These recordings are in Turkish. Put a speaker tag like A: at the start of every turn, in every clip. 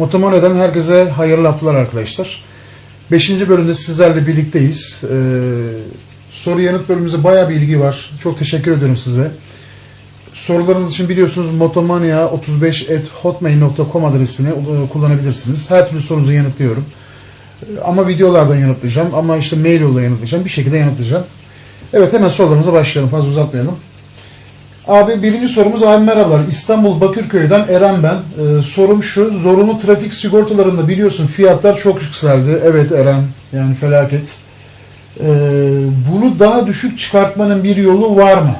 A: Motomone'den herkese hayırlı haftalar arkadaşlar. Beşinci bölümde sizlerle birlikteyiz. Ee, soru yanıt bölümümüzde bayağı bir ilgi var. Çok teşekkür ediyorum size. Sorularınız için biliyorsunuz motomania35.hotmail.com adresini e, kullanabilirsiniz. Her türlü sorunuzu yanıtlıyorum. Ee, Ama videolardan yanıtlayacağım. Ama işte mail yoluyla yanıtlayacağım. Bir şekilde yanıtlayacağım. Evet hemen sorularımıza başlayalım. Fazla uzatmayalım. Abi birinci sorumuz abi merhabalar. İstanbul Bakırköy'den Eren ben. Ee, sorum şu. Zorunlu trafik sigortalarında biliyorsun fiyatlar çok yükseldi. Evet Eren. Yani felaket. Ee, bunu daha düşük çıkartmanın bir yolu var mı?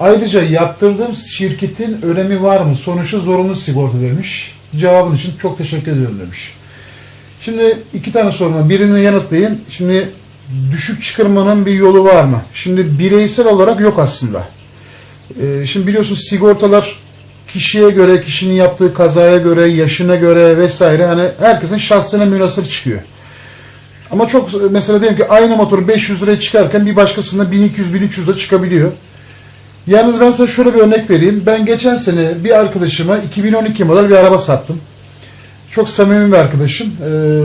A: Ayrıca yaptırdığım şirketin önemi var mı? Sonuçta zorunlu sigorta demiş. Cevabın için çok teşekkür ediyorum demiş. Şimdi iki tane sorum var. Birini yanıtlayayım. Şimdi düşük çıkarmanın bir yolu var mı? Şimdi bireysel olarak yok aslında. Ee, şimdi biliyorsunuz sigortalar kişiye göre, kişinin yaptığı kazaya göre, yaşına göre vesaire hani herkesin şahsına münasır çıkıyor. Ama çok mesela diyelim ki aynı motor 500 liraya çıkarken bir başkasında 1200-1300 lira çıkabiliyor. Yalnız ben size şöyle bir örnek vereyim. Ben geçen sene bir arkadaşıma 2012 model bir araba sattım. Çok samimi bir arkadaşım. Ee,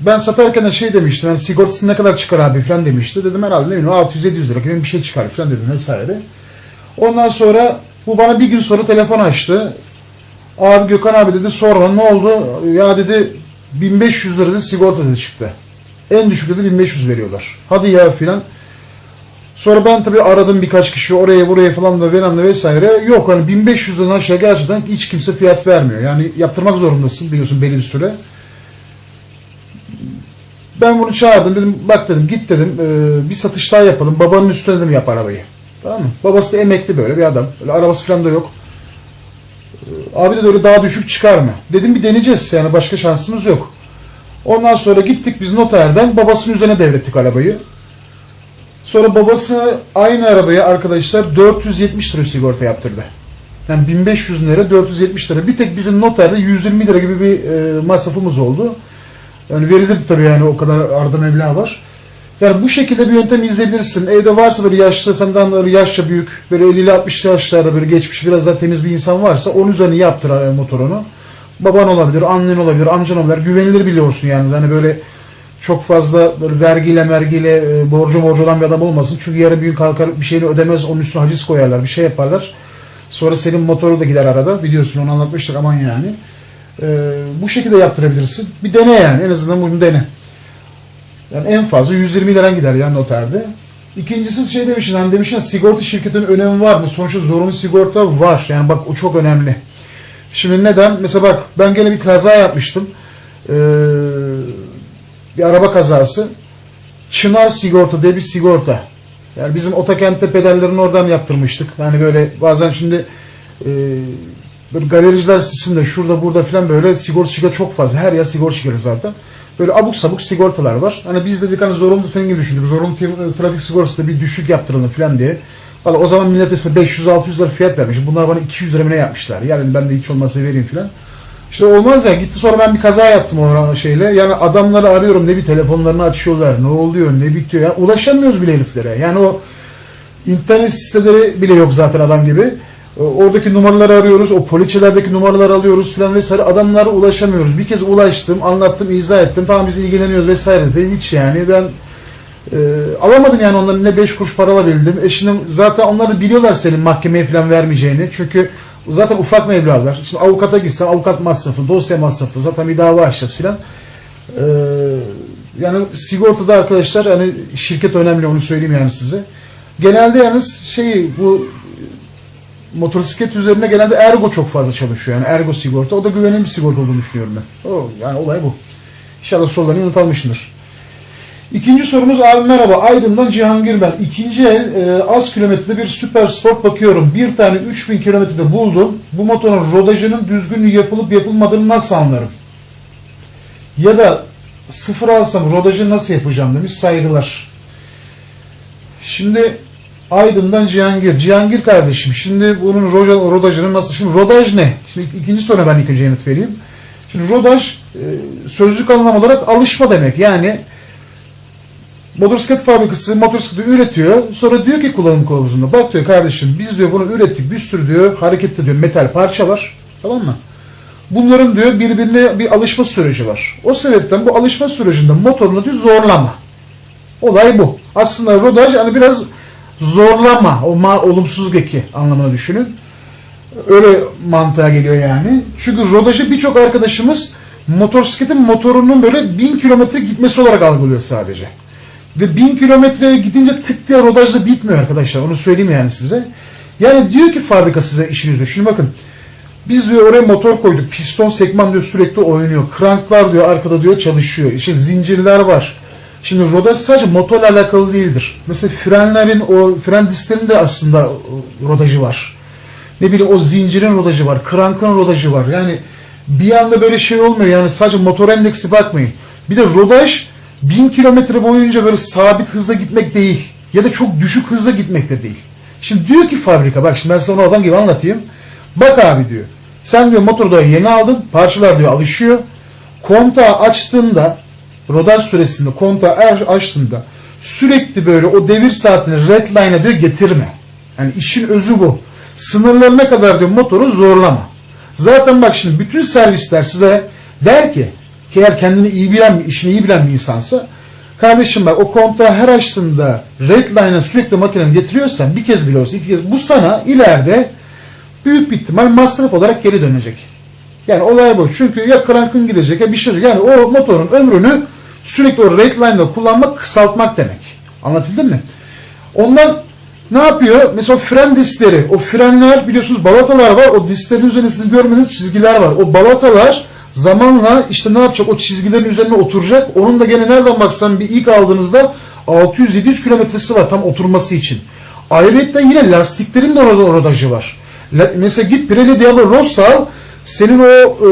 A: ben satarken de şey demiştim. Yani sigortası ne kadar çıkar abi falan demişti. Dedim herhalde ne bileyim 600-700 lira gibi bir şey çıkar falan dedim vesaire. Ondan sonra bu bana bir gün sonra telefon açtı. Abi Gökhan abi dedi sorma ne oldu? Ya dedi 1500 lira dedi sigorta dedi çıktı. En düşük dedi 1500 veriyorlar. Hadi ya filan. Sonra ben tabii aradım birkaç kişi oraya buraya falan da veren de vesaire. Yok hani 1500 liradan aşağı gerçekten hiç kimse fiyat vermiyor. Yani yaptırmak zorundasın biliyorsun belli bir süre. Ben bunu çağırdım dedim bak dedim git dedim e, bir satış daha yapalım. Babanın üstüne dedim yap arabayı. Tamam mı? Babası da emekli böyle bir adam. Öyle arabası falan da yok. E, Abi de öyle daha düşük çıkar mı? Dedim bir deneyeceğiz yani başka şansımız yok. Ondan sonra gittik biz noterden babasının üzerine devrettik arabayı. Sonra babası aynı arabaya arkadaşlar 470 lira sigorta yaptırdı. Yani 1500 lira 470 lira. Bir tek bizim noterde 120 lira gibi bir e, masrafımız oldu. Yani verilir tabii yani o kadar arda meblağ var. Yani bu şekilde bir yöntem izleyebilirsin. Evde varsa böyle yaşlı, senden böyle yaşça büyük, böyle 50-60 yaşlarda böyle geçmiş biraz daha temiz bir insan varsa onun üzerine yaptır e, motorunu. Baban olabilir, annen olabilir, amcan olabilir. Güvenilir biliyorsun yani. Hani böyle çok fazla böyle vergiyle mergiyle e, borcu borcu olan bir adam olmasın. Çünkü yarın bir gün kalkar bir şeyini ödemez onun üstüne haciz koyarlar bir şey yaparlar. Sonra senin motoru da gider arada biliyorsun onu anlatmıştık aman yani. Ee, bu şekilde yaptırabilirsin. Bir dene yani en azından bunu dene. Yani en fazla 120 liran gider yani noterde. İkincisi şey demişsin hani demişsin sigorta şirketinin önemi var mı? Sonuçta zorunlu sigorta var. Yani bak o çok önemli. Şimdi neden? Mesela bak ben gene bir kaza yapmıştım. Ee, bir araba kazası. Çınar sigorta diye bir sigorta. Yani bizim Otakent'te pedallerini oradan yaptırmıştık. Yani böyle bazen şimdi e, böyle galericiler sitesinde şurada burada falan böyle sigorta şirketi çok fazla. Her yer sigorta şirketi zaten. Böyle abuk sabuk sigortalar var. Hani biz dedik hani zorunlu senin gibi düşündük. Zorunlu tra- trafik sigortası da bir düşük yaptıralım falan diye. Valla o zaman millet ise 500-600 lira fiyat vermiş. Bunlar bana 200 lira ne yapmışlar. Yani ben de hiç olmazsa vereyim falan. İşte olmaz ya gitti sonra ben bir kaza yaptım o şeyle. Yani adamları arıyorum ne bir telefonlarını açıyorlar. Ne oluyor ne bitiyor. Yani ulaşamıyoruz bile heriflere. Yani o internet siteleri bile yok zaten adam gibi. E, Oradaki numaraları arıyoruz, o poliçelerdeki numaraları alıyoruz falan vesaire. Adamlara ulaşamıyoruz. Bir kez ulaştım, anlattım, izah ettim. Tamam biz ilgileniyoruz vesaire dedi. Hiç yani ben e, alamadım yani onların ne 5 kuruş para alabildim. E şimdi zaten onlar da biliyorlar senin mahkemeye falan vermeyeceğini. Çünkü zaten ufak meblağlar. Şimdi avukata gitsen avukat masrafı, dosya masrafı, zaten bir dava açacağız filan. E, yani sigortada arkadaşlar hani şirket önemli onu söyleyeyim yani size. Genelde yalnız şey bu motosiklet üzerine genelde ergo çok fazla çalışıyor. Yani ergo sigorta. O da güvenilir bir sigorta olduğunu düşünüyorum ben. O, yani olay bu. İnşallah sorularını yanıt almışsındır. İkinci sorumuz abi merhaba Aydın'dan Cihangir ben. İkinci el e, az kilometrede bir süper sport bakıyorum. Bir tane 3000 kilometrede buldum. Bu motorun rodajının düzgün yapılıp yapılmadığını nasıl anlarım? Ya da sıfır alsam rodajı nasıl yapacağım demiş saygılar. Şimdi Aydın'dan Cihangir. Cihangir kardeşim şimdi bunun roja, rodajının nasıl? Şimdi rodaj ne? Şimdi ikinci soruya ben ilk önce yanıt vereyim. Şimdi rodaj e, sözlük anlam olarak alışma demek. Yani motosiklet fabrikası motosikleti üretiyor. Sonra diyor ki kullanım kılavuzunda bak diyor kardeşim biz diyor bunu ürettik bir sürü diyor hareketli diyor metal parça var. Tamam mı? Bunların diyor birbirine bir alışma süreci var. O sebepten bu alışma sürecinde motorunu diyor zorlama. Olay bu. Aslında rodaj hani biraz zorlama, o ma olumsuz eki anlamına düşünün. Öyle mantığa geliyor yani. Çünkü rodajı birçok arkadaşımız motosikletin motorunun böyle 1000 kilometre gitmesi olarak algılıyor sadece. Ve 1000 kilometreye gidince tık diye rodaj da bitmiyor arkadaşlar. Onu söyleyeyim yani size. Yani diyor ki fabrika size işinizi. Şimdi bakın biz diyor oraya motor koyduk. Piston sekman diyor sürekli oynuyor. Kranklar diyor arkada diyor çalışıyor. İşte zincirler var. Şimdi rodaj sadece motorla alakalı değildir. Mesela frenlerin o fren disklerinin de aslında rodajı var. Ne bileyim o zincirin rodajı var. Krankın rodajı var. Yani bir anda böyle şey olmuyor. Yani sadece motor endeksi bakmayın. Bir de rodaj 1000 kilometre boyunca böyle sabit hızla gitmek değil. Ya da çok düşük hızla gitmek de değil. Şimdi diyor ki fabrika bak şimdi ben sana adam gibi anlatayım. Bak abi diyor. Sen diyor motoru da yeni aldın. Parçalar diyor alışıyor. Kontağı açtığında rodaj süresinde kontağı aç- açtığında sürekli böyle o devir saatini red line'a diyor getirme. Yani işin özü bu. Sınırlarına kadar diyor motoru zorlama. Zaten bak şimdi bütün servisler size der ki ki eğer kendini iyi bilen, işini iyi bilen bir insansa kardeşim bak o kontağı her açtığında red line'a sürekli makineni getiriyorsan bir kez bile olsa iki kez bu sana ileride büyük bir ihtimal masraf olarak geri dönecek. Yani olay bu. Çünkü ya krankın gidecek ya bir şey. Yani o motorun ömrünü sürekli o red line'da kullanmak kısaltmak demek. Anlatabildim mi? Ondan ne yapıyor? Mesela fren diskleri, o frenler biliyorsunuz balatalar var. O disklerin üzerinde sizin görmeniz çizgiler var. O balatalar zamanla işte ne yapacak? O çizgilerin üzerine oturacak. Onun da gene nereden baksan bir ilk aldığınızda 600-700 kilometresi var tam oturması için. Ayrıca yine lastiklerin de orada rodajı var. La- mesela git Pirelli Diablo Rossa al, senin o e,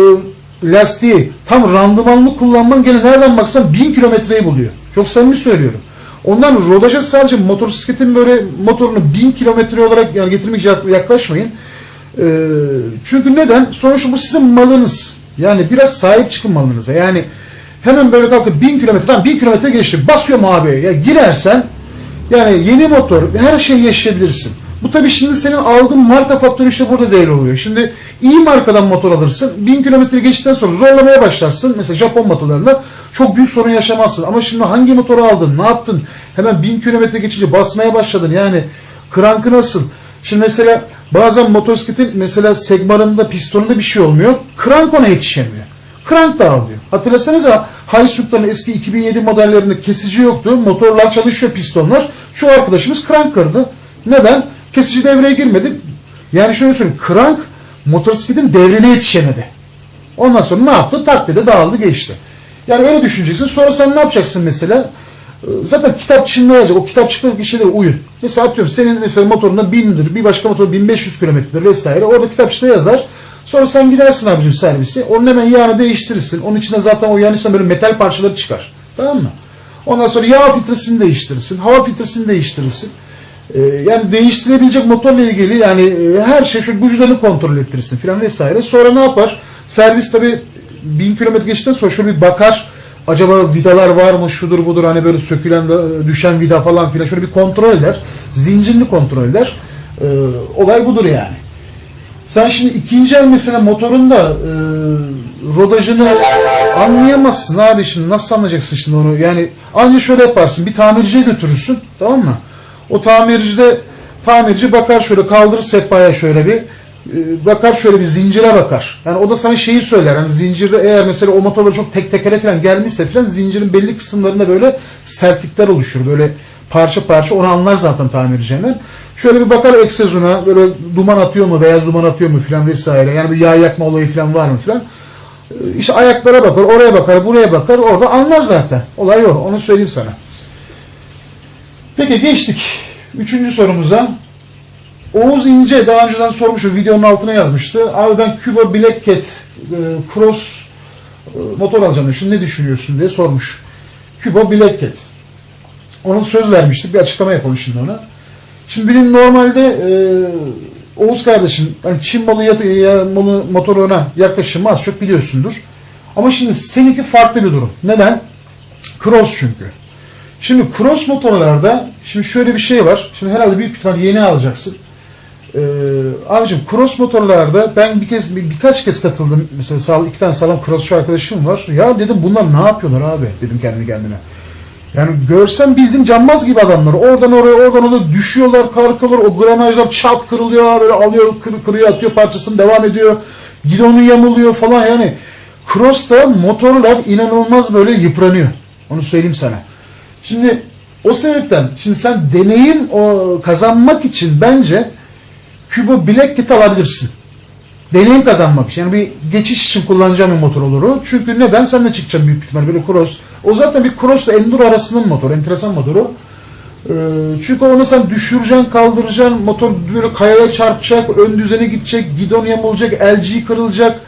A: lastiği tam randımanlı kullanman gene nereden baksan 1000 kilometreyi buluyor. Çok samimi söylüyorum. Ondan rodaja sadece motosikletin böyle motorunu 1000 kilometre olarak yani getirmek yak- yaklaşmayın. Ee, çünkü neden? Sonuçta bu sizin malınız. Yani biraz sahip çıkın malınıza. Yani hemen böyle kalkıp 1000 kilometreden 1000 kilometre geçti. Basıyorum abi. Ya girersen yani yeni motor her şeyi yaşayabilirsin. Bu tabii şimdi senin aldığın marka faktörü işte burada değil oluyor. Şimdi iyi markadan motor alırsın. 1000 kilometre geçtikten sonra zorlamaya başlarsın. Mesela Japon motorlarında çok büyük sorun yaşamazsın. Ama şimdi hangi motoru aldın? Ne yaptın? Hemen 1000 kilometre geçince basmaya başladın. Yani krankı nasıl? Şimdi mesela bazen motosikletin mesela segmarında pistonunda bir şey olmuyor. Krank ona yetişemiyor. Krank dağılıyor. Hatırlasanıza Haysuk'tan eski 2007 modellerinde kesici yoktu. Motorlar çalışıyor pistonlar. Şu arkadaşımız krank kırdı. Neden? Kesici devreye girmedi. Yani şöyle söyleyeyim. Krank motosikletin devrine yetişemedi. Ondan sonra ne yaptı? Tak dedi dağıldı geçti. Yani öyle düşüneceksin. Sonra sen ne yapacaksın mesela? Ee, Zaten kitapçığında yazacak. O kitapçıktaki şeylere uyun. Mesela atıyorum senin mesela motorunda 1000'dir. Bir başka motor 1500 kilometredir vesaire. Orada kitapçıkta yazar. Sonra sen gidersin abicim servisi. Onun hemen yağını değiştirirsin. Onun içinde zaten o yağın böyle metal parçaları çıkar. Tamam mı? Ondan sonra yağ filtresini değiştirirsin. Hava filtresini değiştirirsin. Ee, yani değiştirebilecek motorla ilgili yani e, her şey şu bujilerini kontrol ettirirsin filan vesaire. Sonra ne yapar? Servis tabi 1000 kilometre geçtikten sonra şöyle bir bakar. Acaba vidalar var mı? Şudur budur hani böyle sökülen e, düşen vida falan filan şöyle bir kontrol eder. Zincirini kontrol eder. Ee, olay budur yani. Sen şimdi ikinci el mesela motorun da e, rodajını anlayamazsın abi şimdi nasıl anlayacaksın şimdi onu yani ancak şöyle yaparsın bir tamirciye götürürsün tamam mı? O tamircide tamirci bakar şöyle kaldırır sehpaya şöyle bir e, bakar şöyle bir zincire bakar. Yani o da sana şeyi söyler. Hani zincirde eğer mesela o motorla çok tek tekere falan gelmişse falan zincirin belli kısımlarında böyle sertlikler oluşur. Böyle parça parça onu anlar zaten tamirci hemen. Şöyle bir bakar egzozuna böyle duman atıyor mu, beyaz duman atıyor mu filan vesaire. Yani bir yağ yakma olayı falan var mı filan. Ee, İşte ayaklara bakar, oraya bakar, buraya bakar. Orada anlar zaten. Olay o. Onu söyleyeyim sana. Peki geçtik. Üçüncü sorumuza. Oğuz İnce daha önceden sormuştu. Videonun altına yazmıştı. Abi ben Cuba Black Cat e, Cross e, motor alacağım demiştim. Ne düşünüyorsun diye sormuş. Cuba Black Cat. Onun söz vermiştik. Bir açıklama yapalım şimdi ona. Şimdi benim normalde e, Oğuz kardeşim hani Çin malı ya, ya malı motoruna yaklaşımı az çok biliyorsundur. Ama şimdi seninki farklı bir durum. Neden? Cross çünkü. Şimdi cross motorlarda şimdi şöyle bir şey var. Şimdi herhalde büyük ihtimal yeni alacaksın. Ee, abicim cross motorlarda ben bir kez bir, birkaç kez katıldım. Mesela sağ, iki tane sağlam crossçu arkadaşım var. Ya dedim bunlar ne yapıyorlar abi dedim kendi kendime. Yani görsem bildiğin cambaz gibi adamlar. Oradan oraya oradan oraya düşüyorlar, kalkıyorlar. O granajlar çat kırılıyor. Böyle alıyor, kır, kırıyor, atıyor parçasını devam ediyor. Gidonu yamuluyor falan yani. Cross'ta motorlar inanılmaz böyle yıpranıyor. Onu söyleyeyim sana. Şimdi o sebepten şimdi sen deneyim o kazanmak için bence Cubo Black Kit alabilirsin. Deneyim kazanmak için. Yani bir geçiş için kullanacağım bir motor olur o. Çünkü neden? Sen de çıkacaksın büyük ihtimal böyle cross. O zaten bir cross ile enduro arasının motoru. Enteresan motoru. Ee, çünkü onu sen düşüreceksin, kaldıracaksın. Motor böyle kayaya çarpacak, ön düzene gidecek, gidon yamulacak, LG kırılacak.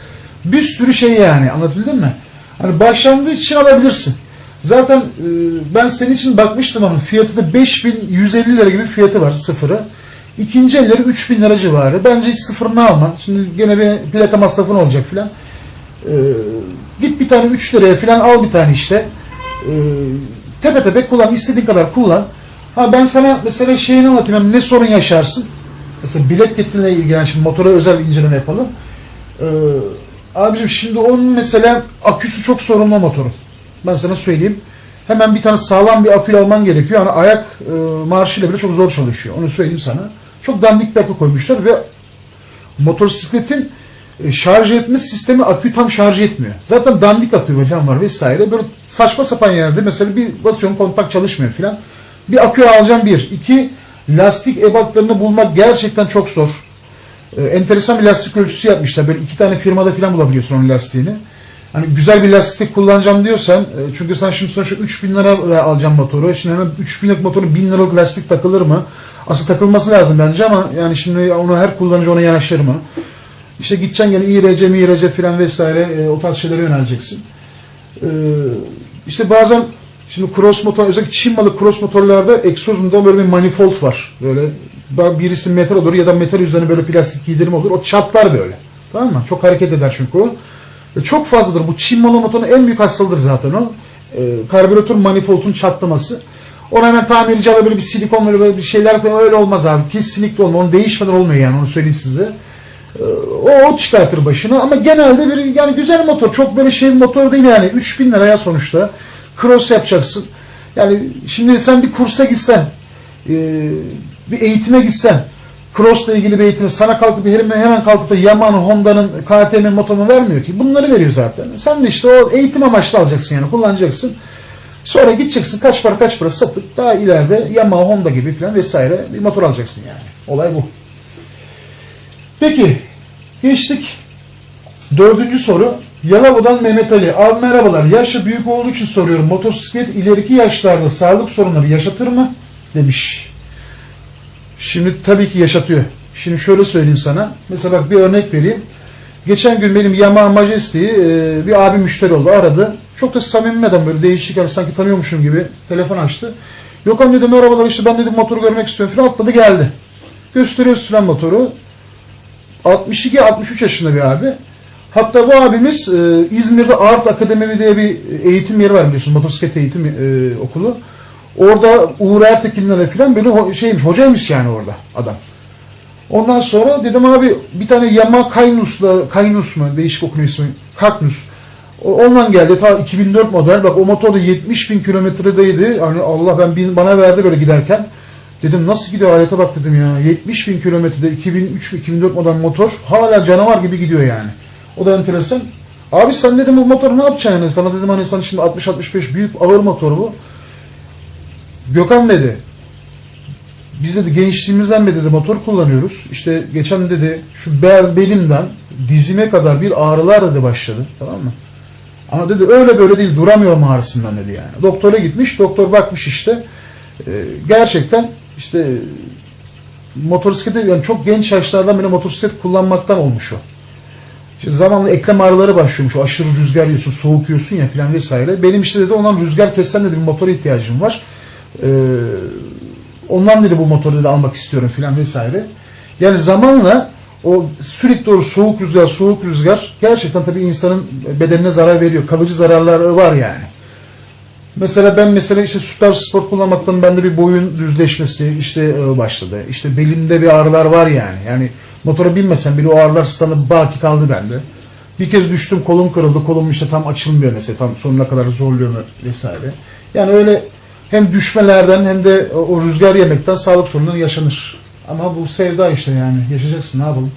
A: Bir sürü şey yani. Anlatabildim mi? Hani başlangıç için alabilirsin. Zaten e, ben senin için bakmıştım ama fiyatı da 5150 lira gibi fiyatı var sıfırı. İkinci elleri 3000 lira civarı. Bence hiç sıfırını alma. Şimdi gene bir plaka masrafın olacak filan. Ee, git bir tane 3 liraya filan al bir tane işte. Ee, tepe tepe kullan. istediğin kadar kullan. Ha ben sana mesela şeyini anlatayım. Ne sorun yaşarsın? Mesela bilek getirine ilgilen şimdi motora özel bir inceleme yapalım. Ee, abicim şimdi onun mesela aküsü çok sorunlu motorun. Ben sana söyleyeyim. Hemen bir tane sağlam bir akü alman gerekiyor. Yani ayak e, marşıyla bile çok zor çalışıyor. Onu söyleyeyim sana. Çok dandik bir akü koymuşlar ve motosikletin e, şarj etme sistemi akü tam şarj etmiyor. Zaten dandik akü falan var vesaire. Böyle saçma sapan yerde mesela bir basıyorsun kontak çalışmıyor filan. Bir akü alacağım bir. İki lastik ebatlarını bulmak gerçekten çok zor. E, enteresan bir lastik ölçüsü yapmışlar. Böyle iki tane firmada filan bulabiliyorsun onun lastiğini. Hani güzel bir lastik kullanacağım diyorsan, e, çünkü sen şimdi sonuçta 3000 lira alacağım motoru. Şimdi hemen 3000 liralık motorun 1000 liralık lastik takılır mı? Aslında takılması lazım bence ama yani şimdi onu her kullanıcı ona yanaşır mı? İşte gideceksin gene İRC, MİRC filan vesaire e, o tarz şeylere yöneleceksin. E, işte bazen şimdi cross motor, özellikle Çin malı cross motorlarda egzozunda böyle bir manifold var. Böyle birisi metal olur ya da metal üzerine böyle plastik giydirme olur. O çatlar böyle. Tamam mı? Çok hareket eder çünkü o. Ve çok fazladır. Bu Çin malı motorun en büyük hastalığıdır zaten o. E, karbüratör manifoldun çatlaması. Ona hemen tamirci alıp böyle bir silikon böyle bir şeyler koyuyor. Öyle olmaz abi. Kesinlikle olmuyor. Onu değişmeden olmuyor yani. Onu söyleyeyim size. E, o, o çıkartır başına. Ama genelde bir yani güzel motor. Çok böyle şey bir motor değil yani. 3000 liraya sonuçta. Cross yapacaksın. Yani şimdi sen bir kursa gitsen e, bir eğitime gitsen Cross'la ilgili bir eğitimi sana kalkıp hemen, hemen kalkıp da Yamaha'nın, Honda'nın, KTM'nin motorunu vermiyor ki. Bunları veriyor zaten. Sen de işte o eğitim amaçlı alacaksın yani kullanacaksın. Sonra gideceksin kaç para kaç para satıp daha ileride Yamaha, Honda gibi falan vesaire bir motor alacaksın yani. Olay bu. Peki geçtik. Dördüncü soru. Yalova'dan Mehmet Ali. Abi merhabalar. Yaşı büyük olduğu için soruyorum. Motosiklet ileriki yaşlarda sağlık sorunları yaşatır mı? Demiş. Şimdi tabii ki yaşatıyor. Şimdi şöyle söyleyeyim sana. Mesela bak bir örnek vereyim. Geçen gün benim Yamaha Majesty'yi e, bir abi müşteri oldu. Aradı. Çok da samimi adam böyle değişik yani sanki tanıyormuşum gibi telefon açtı. Yok abi dedim merhabalar işte ben dedim motoru görmek istiyorum falan atladı geldi. Gösteriyoruz falan motoru. 62-63 yaşında bir abi. Hatta bu abimiz e, İzmir'de Art Akademi diye bir eğitim yeri var biliyorsun. Motosiklet eğitim e, okulu. Orada Uğur Ertekin'le falan ho- şeymiş, hocaymış yani orada adam. Ondan sonra dedim abi bir tane Yamaha Kaynus'la, Kaynus mu değişik okunuyor ismi, Kaknus. Ondan geldi ta 2004 model. Bak o motor da 70 bin kilometredeydi. Hani Allah ben bin, bana verdi böyle giderken. Dedim nasıl gidiyor alete bak dedim ya. 70 bin kilometrede 2003-2004 model motor hala canavar gibi gidiyor yani. O da enteresan. Abi sen dedim bu motoru ne yapacaksın yani? Sana dedim hani sana şimdi 60-65 büyük ağır motor bu. Gökhan dedi. Biz dedi gençliğimizden beri dedi motor kullanıyoruz. İşte geçen dedi şu bel, belimden dizime kadar bir ağrılar dedi başladı. Tamam mı? Ama dedi öyle böyle değil duramıyorum ağrısından dedi yani. Doktora gitmiş. Doktor bakmış işte. e, gerçekten işte motosiklete yani çok genç yaşlardan beri motosiklet kullanmaktan olmuş o. İşte zamanla eklem ağrıları başlıyormuş. O aşırı rüzgar yiyorsun, soğuk yiyorsun ya filan vesaire. Benim işte dedi ondan rüzgar kessen dedi bir motora ihtiyacım var. Ee, ondan dedi bu motoru dedi almak istiyorum filan vesaire. Yani zamanla o sürekli o soğuk rüzgar, soğuk rüzgar gerçekten tabii insanın bedenine zarar veriyor. Kalıcı zararları var yani. Mesela ben mesela işte süper spor kullanmaktan bende bir boyun düzleşmesi işte e, başladı. İşte belimde bir ağrılar var yani. Yani motora binmesem bile o ağrılar standı baki kaldı bende. Bir kez düştüm kolum kırıldı. Kolum işte tam açılmıyor mesela. Tam sonuna kadar zorluyor vesaire. Yani öyle hem düşmelerden hem de o, rüzgar yemekten sağlık sorunları yaşanır. Ama bu sevda işte yani. Yaşayacaksın ne yapalım.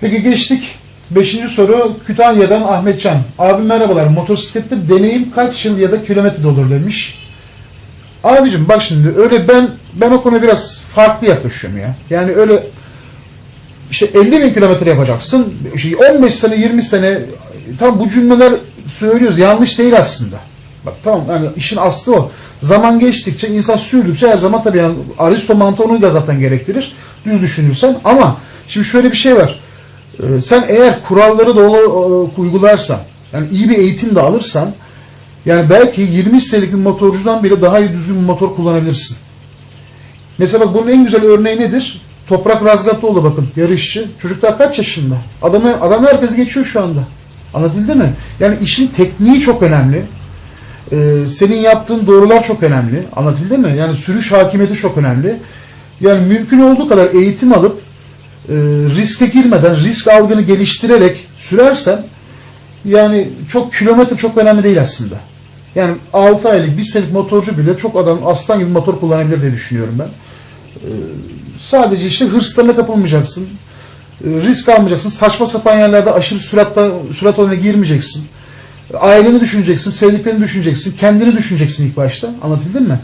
A: Peki geçtik. Beşinci soru Kütahya'dan Ahmetcan. Abi merhabalar. Motosiklette deneyim kaç yıl ya da kilometre olur demiş. Abicim bak şimdi öyle ben ben o konuya biraz farklı yaklaşıyorum ya. Yani öyle işte 50 bin kilometre yapacaksın. Şey 15 sene 20 sene tam bu cümleler söylüyoruz. Yanlış değil aslında. Bak tamam yani işin aslı o. Zaman geçtikçe insan sürdükçe her zaman tabii yani Aristo mantığı da zaten gerektirir. Düz düşünürsen ama şimdi şöyle bir şey var. Ee, sen eğer kuralları doğru e, uygularsan yani iyi bir eğitim de alırsan yani belki 20 senelik bir motorcudan bile daha iyi düzgün bir motor kullanabilirsin. Mesela bunun en güzel örneği nedir? Toprak Razgatoğlu bakın yarışçı. Çocuk daha kaç yaşında? Adamı, adam herkesi geçiyor şu anda. Anlatıldı mı? Yani işin tekniği çok önemli. Ee, senin yaptığın doğrular çok önemli. Anlatıldı mı? Yani sürüş hakimiyeti çok önemli. Yani mümkün olduğu kadar eğitim alıp e, riske girmeden, risk algını geliştirerek sürersen yani çok kilometre çok önemli değil aslında. Yani 6 aylık, 1 senelik motorcu bile çok adam aslan gibi motor kullanabilir diye düşünüyorum ben. Ee, sadece işte hırslarına kapılmayacaksın. Ee, risk almayacaksın. Saçma sapan yerlerde aşırı süratta, sürat olayına girmeyeceksin. Aileni düşüneceksin, sevdiklerini düşüneceksin, kendini düşüneceksin ilk başta. Anlatabildim mi?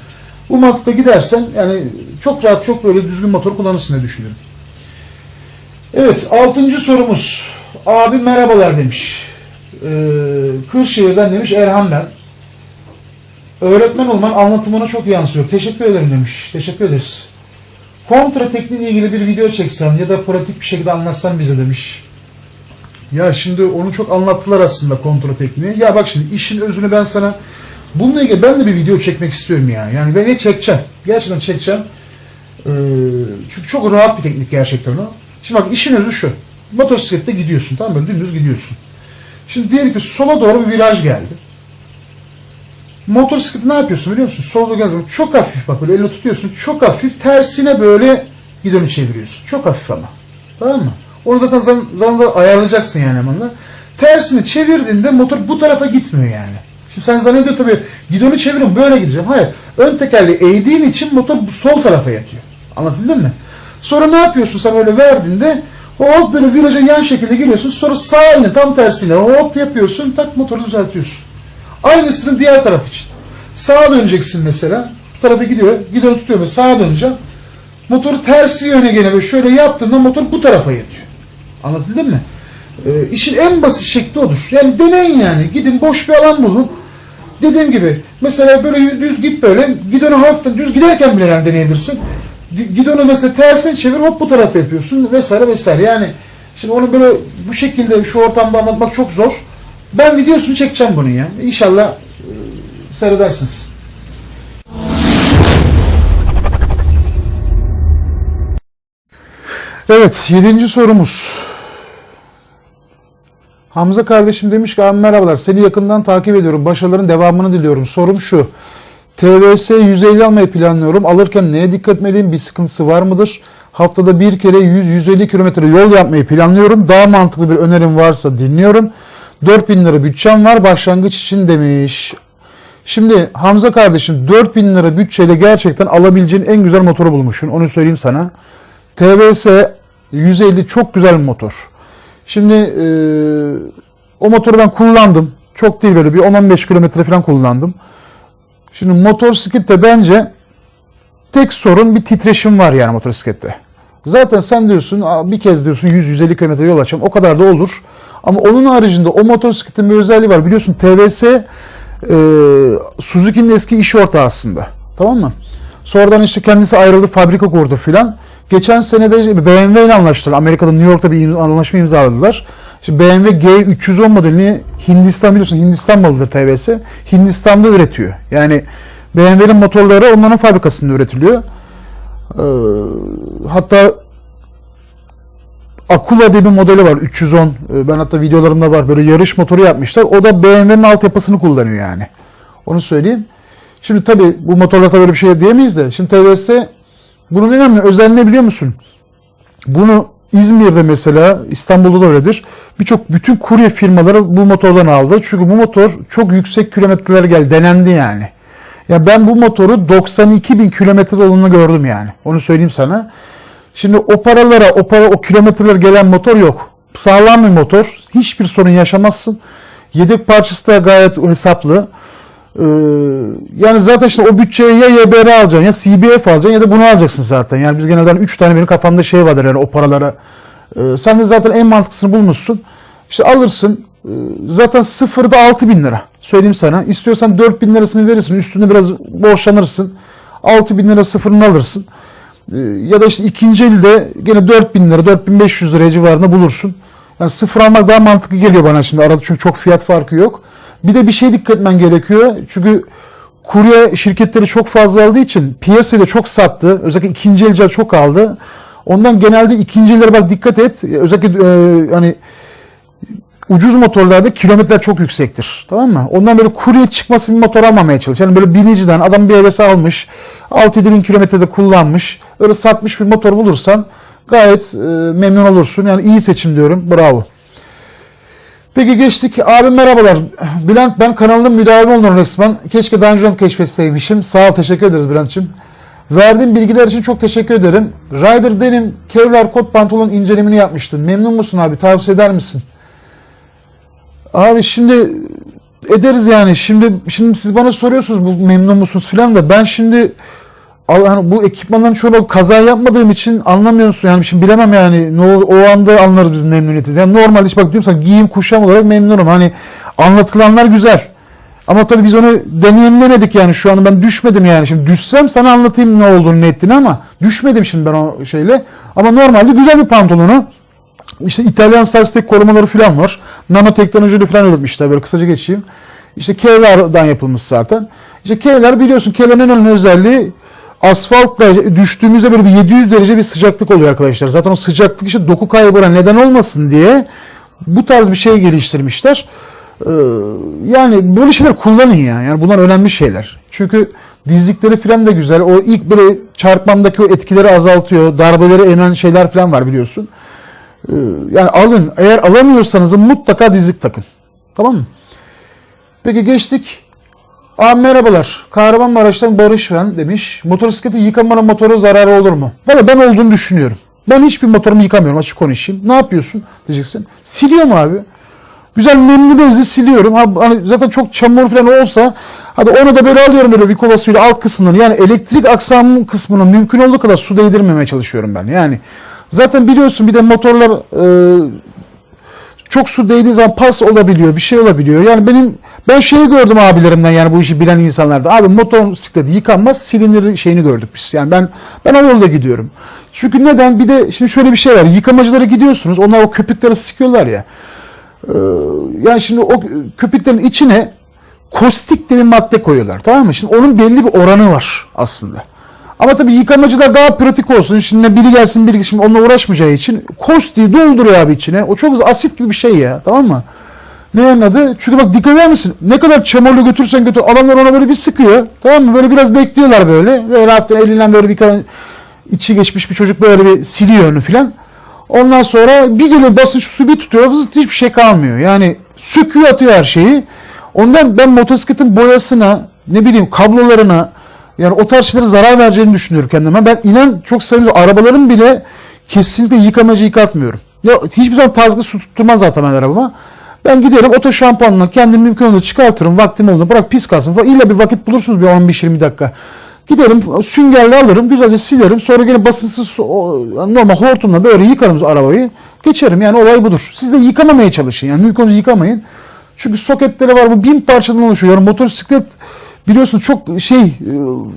A: Bu mantıkla gidersen yani çok rahat, çok böyle düzgün motor kullanırsın diye düşünüyorum. Evet, altıncı sorumuz. Abi merhabalar demiş. Ee, Kırşehir'den demiş Erhan ben. Öğretmen olman anlatımına çok yansıyor. Teşekkür ederim demiş. Teşekkür ederiz. Kontra tekniğiyle ilgili bir video çeksen ya da pratik bir şekilde anlatsan bize demiş. Ya şimdi onu çok anlattılar aslında kontra tekniği. Ya bak şimdi işin özünü ben sana bununla ilgili ben de bir video çekmek istiyorum ya. Yani ve ne çekeceğim? Gerçekten çekeceğim. Ee, çünkü çok rahat bir teknik gerçekten o. Şimdi bak işin özü şu. Motosiklette gidiyorsun tamam mı? Dümdüz gidiyorsun. Şimdi diyelim ki sola doğru bir viraj geldi. Motosiklette ne yapıyorsun biliyor musun? Doğru geldiğin çok hafif bak böyle elini tutuyorsun. Çok hafif tersine böyle gidonu çeviriyorsun. Çok hafif ama. Tamam mı? Onu zaten zan, zanında ayarlayacaksın yani hemen. Tersini çevirdiğinde motor bu tarafa gitmiyor yani. Şimdi sen zannediyor tabii gidonu çeviriyorum böyle gideceğim. Hayır. Ön tekerleği eğdiğin için motor sol tarafa yatıyor. Anlatabildim mi? Sonra ne yapıyorsun sen öyle verdiğinde hop böyle viraja yan şekilde giriyorsun. Sonra sağ eline tam tersine hop yapıyorsun. Tak motoru düzeltiyorsun. Aynısını diğer taraf için. Sağa döneceksin mesela. Bu tarafa gidiyor. Gidonu tutuyor ve sağa döneceğim. Motoru tersi yöne gene şöyle yaptığında motor bu tarafa yatıyor. Anlatabildim mi? Ee, işin en basit şekli odur. Yani deneyin yani. Gidin boş bir alan bulun. Dediğim gibi mesela böyle düz git böyle. Gidonu hafiften düz giderken bile yani deneyebilirsin. Gi- Gidonu mesela tersine çevir hop bu tarafa yapıyorsun vesaire vesaire. Yani şimdi onu böyle bu şekilde şu ortamda anlatmak çok zor. Ben videosunu çekeceğim bunun ya. İnşallah e, seyredersiniz. Evet, yedinci sorumuz. Hamza kardeşim demiş ki abi merhabalar seni yakından takip ediyorum. Başarıların devamını diliyorum. Sorum şu. TVS 150 almayı planlıyorum. Alırken neye dikkat etmeliyim? Bir sıkıntısı var mıdır? Haftada bir kere 100-150 kilometre yol yapmayı planlıyorum. Daha mantıklı bir önerim varsa dinliyorum. 4000 lira bütçem var başlangıç için demiş. Şimdi Hamza kardeşim 4000 lira bütçeyle gerçekten alabileceğin en güzel motoru bulmuşsun. Onu söyleyeyim sana. TVS 150 çok güzel bir motor. Şimdi e, o motoru ben kullandım. Çok değil böyle bir 10-15 kilometre falan kullandım. Şimdi motosiklette bence tek sorun bir titreşim var yani motosiklette. Zaten sen diyorsun "Aa, bir kez diyorsun 100-150 kilometre yol açacağım o kadar da olur. Ama onun haricinde o motosikletin bir özelliği var. Biliyorsun TVS e, Suzuki'nin eski iş ortağı aslında. Tamam mı? Sonradan işte kendisi ayrıldı, fabrika kurdu filan. Geçen sene de BMW ile anlaştılar. Amerika'da New York'ta bir anlaşma imzaladılar. Şimdi BMW G310 modelini Hindistan biliyorsun Hindistan malıdır TVS. Hindistan'da üretiyor. Yani BMW'nin motorları onların fabrikasında üretiliyor. Ee, hatta Akula diye bir modeli var 310. Ee, Ben hatta videolarımda var böyle yarış motoru yapmışlar. O da BMW'nin altyapısını kullanıyor yani. Onu söyleyeyim. Şimdi tabii bu motorla tabii böyle bir şey diyemeyiz de. Şimdi TVS bunun önemli özelliği ne biliyor musun? Bunu İzmir'de mesela İstanbul'da da öyledir. Birçok bütün kurye firmaları bu motordan aldı. Çünkü bu motor çok yüksek kilometreler geldi. Denendi yani. Ya ben bu motoru 92 bin kilometre yolunu gördüm yani. Onu söyleyeyim sana. Şimdi o paralara, o para, o kilometreler gelen motor yok. Sağlam bir motor. Hiçbir sorun yaşamazsın. Yedek parçası da gayet hesaplı. Ee, yani zaten işte o bütçeye ya YBR alacaksın ya CBF alacaksın ya da bunu alacaksın zaten. Yani biz genelde 3 tane benim kafamda şey vardır yani o paralara. Ee, sen de zaten en mantıklısını bulmuşsun. İşte alırsın. Ee, zaten sıfırda 6 bin lira. Söyleyeyim sana. İstiyorsan 4 bin lirasını verirsin. Üstünde biraz borçlanırsın. 6 bin lira sıfırını alırsın. Ee, ya da işte ikinci elde gene 4 bin lira, 4500 liraya civarında bulursun. Yani sıfır almak daha mantıklı geliyor bana şimdi arada çünkü çok fiyat farkı yok. Bir de bir şey dikkat etmen gerekiyor. Çünkü kurye şirketleri çok fazla aldığı için piyasayı da çok sattı. Özellikle ikinci elciler çok aldı. Ondan genelde ikinci ellere bak dikkat et. Özellikle e, hani ucuz motorlarda kilometreler çok yüksektir. Tamam mı? Ondan böyle kurye çıkması bir motor almamaya çalış. Yani böyle biniciden adam bir hevesi almış. 6-7 bin kilometrede kullanmış. Öyle satmış bir motor bulursan gayet e, memnun olursun. Yani iyi seçim diyorum. Bravo. Peki geçtik. Abim merhabalar. Bülent ben kanalının müdavimi oldum resmen. Keşke daha keşfetseymişim. Sağ ol teşekkür ederiz Bülent'ciğim. Verdiğin bilgiler için çok teşekkür ederim. Rider Denim Kevlar kot pantolon incelemini yapmıştın. Memnun musun abi? Tavsiye eder misin? Abi şimdi ederiz yani. Şimdi şimdi siz bana soruyorsunuz bu memnun musunuz filan da ben şimdi hani bu ekipmanların çoğu kaza yapmadığım için anlamıyorsun yani şimdi bilemem yani ne o anda anlarız biz memnuniyeti. Yani normal iş bak diyorum sana giyim kuşam olarak memnunum. Hani anlatılanlar güzel. Ama tabii biz onu deneyimlemedik yani şu an ben düşmedim yani. Şimdi düşsem sana anlatayım ne olduğunu ne ettiğini ama düşmedim şimdi ben o şeyle. Ama normalde güzel bir pantolonu. İşte İtalyan Sarstek korumaları falan var. Nanoteknolojiyle falan üretmişler. Böyle kısaca geçeyim. İşte Kevlar'dan yapılmış zaten. İşte Kevlar biliyorsun Kevlar'ın en önemli özelliği asfaltla düştüğümüzde böyle bir 700 derece bir sıcaklık oluyor arkadaşlar. Zaten o sıcaklık işte doku kaybına neden olmasın diye bu tarz bir şey geliştirmişler. Ee, yani böyle şeyler kullanın ya. Yani bunlar önemli şeyler. Çünkü dizlikleri falan da güzel. O ilk böyle çarpmandaki o etkileri azaltıyor. Darbeleri emen şeyler falan var biliyorsun. Ee, yani alın. Eğer alamıyorsanız mutlaka dizlik takın. Tamam mı? Peki geçtik. Aa merhabalar. Kahramanmaraş'tan Barış ben demiş. Motosikleti yıkamanın motora zararı olur mu? Valla ben olduğunu düşünüyorum. Ben hiçbir motorumu yıkamıyorum açık konuşayım. Ne yapıyorsun diyeceksin. Siliyorum abi. Güzel nemli bezle siliyorum. Ha, hani zaten çok çamur falan olsa hadi onu da böyle alıyorum böyle bir kova alt kısımlarını. Yani elektrik aksamı kısmını mümkün olduğu kadar su değdirmemeye çalışıyorum ben. Yani zaten biliyorsun bir de motorlar e, çok su değdiği zaman pas olabiliyor, bir şey olabiliyor. Yani benim ben şeyi gördüm abilerimden yani bu işi bilen insanlarda. Abi motosiklet yıkanmaz, silinir şeyini gördük biz. Yani ben ben o yolda gidiyorum. Çünkü neden? Bir de şimdi şöyle bir şey var. Yıkamacılara gidiyorsunuz. Onlar o köpükleri sıkıyorlar ya. Ee, yani şimdi o köpüklerin içine kostik diye bir madde koyuyorlar. Tamam mı? Şimdi onun belli bir oranı var aslında. Ama tabii yıkamacılar daha pratik olsun. Şimdi biri gelsin biri şimdi onunla uğraşmayacağı için kostiği dolduruyor abi içine. O çok asit gibi bir şey ya. Tamam mı? Ne adı? Çünkü bak dikkat eder misin? Ne kadar çamurlu götürsen götür. Adamlar ona böyle bir sıkıyor. Tamam mı? Böyle biraz bekliyorlar böyle. Böyle hafiften elinden böyle bir tane içi geçmiş bir çocuk böyle bir siliyor onu filan. Ondan sonra bir geliyor basınç su bir tutuyor. Vızıt hiçbir şey kalmıyor. Yani söküyor atıyor her şeyi. Ondan ben motosikletin boyasına ne bileyim kablolarına yani o tarz şeylere zarar vereceğini düşünüyorum kendime. Ben inan çok seviyorum. Arabaların bile kesinlikle yıkamacı yıkatmıyorum. Ya hiçbir zaman tazgı su tutturmaz zaten ben arabama. Ben giderim oto şampuanla kendim mümkün olduğu çıkartırım. Vaktim olduğunda bırak pis kalsın falan. İlla bir vakit bulursunuz bir 15-20 dakika. Giderim süngerle alırım güzelce silerim. Sonra gene basınsız normal hortumla böyle yıkarım arabayı. Geçerim yani olay budur. Siz de yıkamamaya çalışın yani mümkün olduğu yıkamayın. Çünkü soketleri var bu bin parçadan oluşuyor. Yani motosiklet biliyorsun çok şey e,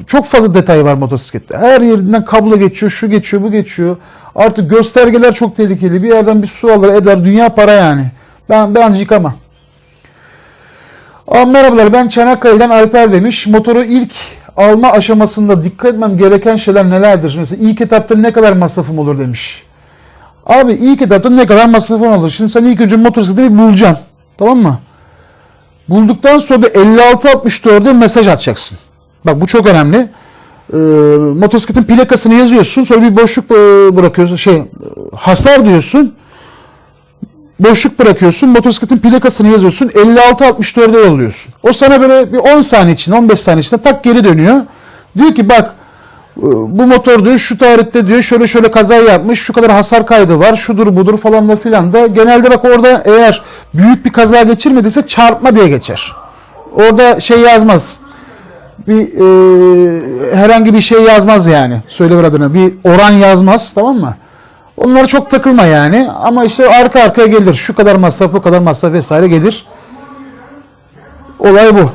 A: çok fazla detay var motosiklette. Her yerinden kablo geçiyor, şu geçiyor, bu geçiyor. Artık göstergeler çok tehlikeli. Bir yerden bir su alır eder dünya para yani. Ben bence yıkamam. Aa, merhabalar ben Çanakkale'den Alper demiş. Motoru ilk alma aşamasında dikkat etmem gereken şeyler nelerdir? Mesela ilk etapta ne kadar masrafım olur demiş. Abi ilk etapta ne kadar masrafın olur? Şimdi sen ilk önce motosikleti bir bulacaksın. Tamam mı? Bulduktan sonra da 56-64'e mesaj atacaksın. Bak bu çok önemli. Ee, motosikletin plakasını yazıyorsun. Sonra bir boşluk e, bırakıyorsun. Şey e, hasar diyorsun. Boşluk bırakıyorsun. Motosikletin plakasını yazıyorsun. 56-64'e yolluyorsun. O sana böyle bir 10 saniye içinde 15 saniye içinde tak geri dönüyor. Diyor ki bak e, bu motor diyor şu tarihte diyor şöyle şöyle kaza yapmış şu kadar hasar kaydı var şudur budur falan da filan da genelde bak orada eğer büyük bir kaza geçirmediyse çarpma diye geçer. Orada şey yazmaz. Bir e, herhangi bir şey yazmaz yani. Söyle bir adına. Bir oran yazmaz tamam mı? Onlara çok takılma yani. Ama işte arka arkaya gelir. Şu kadar masraf, bu kadar masraf vesaire gelir. Olay bu.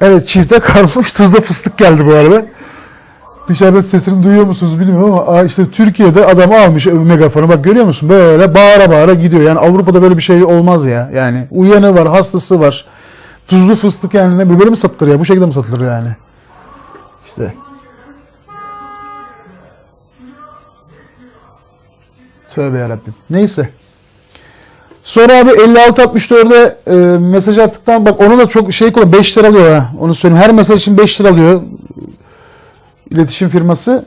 A: Evet çifte karpuz tuzla fıstık geldi bu arada. Dışarıda sesini duyuyor musunuz bilmiyorum ama işte Türkiye'de adam almış megafonu bak görüyor musun böyle bağıra bağıra gidiyor. Yani Avrupa'da böyle bir şey olmaz ya. Yani uyanı var, hastası var. Tuzlu fıstık yani böyle mi satılır ya? Bu şekilde mi satılır yani? İşte. Tövbe yarabbim. Neyse. Sonra abi 56-64'e e, mesaj attıktan bak onu da çok şey kolay 5 lira alıyor ha. Onu söyleyeyim. Her mesaj için 5 lira alıyor. İletişim firması.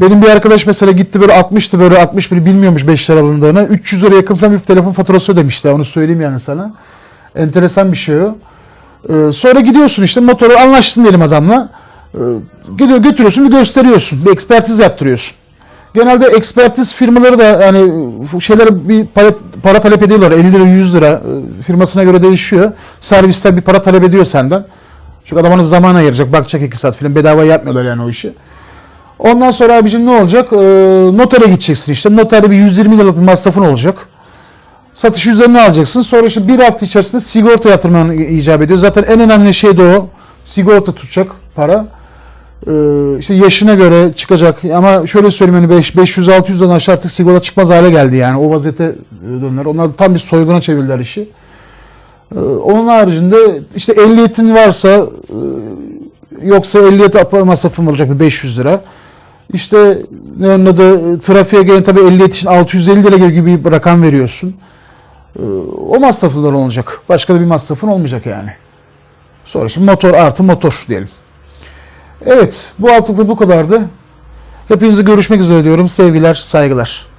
A: Benim bir arkadaş mesela gitti böyle 60'tı böyle 60 biri bilmiyormuş 5 lira alındığını. 300 lira yakın falan bir telefon faturası ödemişti. Onu söyleyeyim yani sana. Enteresan bir şey o. Ee, sonra gidiyorsun işte motoru anlaştın diyelim adamla. Ee, gidiyor götürüyorsun bir gösteriyorsun. Bir ekspertiz yaptırıyorsun. Genelde ekspertiz firmaları da yani şeyler bir para, para talep ediyorlar. 50 lira 100 lira e, firmasına göre değişiyor. Servisler bir para talep ediyor senden. Çünkü adam onu zaman ayıracak. Bakacak 2 saat falan. Bedava yapmıyorlar yani o işi. Ondan sonra abicim ne olacak? Ee, notere gideceksin işte. Noterde bir 120 liralık bir masrafın olacak. Satış üzerine alacaksın. Sonra işte bir hafta içerisinde sigorta yatırman icap ediyor. Zaten en önemli şey de o. Sigorta tutacak para. Ee, işte yaşına göre çıkacak. Ama şöyle söyleyeyim hani 500-600'den aşağı artık sigorta çıkmaz hale geldi yani. O vaziyete döndüler. Onlar tam bir soyguna çevirdiler işi. Ee, onun haricinde işte ehliyetin varsa e, yoksa ehliyet masrafım olacak bir 500 lira. İşte ne onun adı trafiğe gelen tabii ehliyet için 650 lira gibi bir rakam veriyorsun. Ee, O masraflar olacak. Başka da bir masrafın olmayacak yani. Sonra şimdi motor artı motor diyelim. Evet bu haftalık bu kadardı. Hepinizi görüşmek üzere diyorum. Sevgiler, saygılar.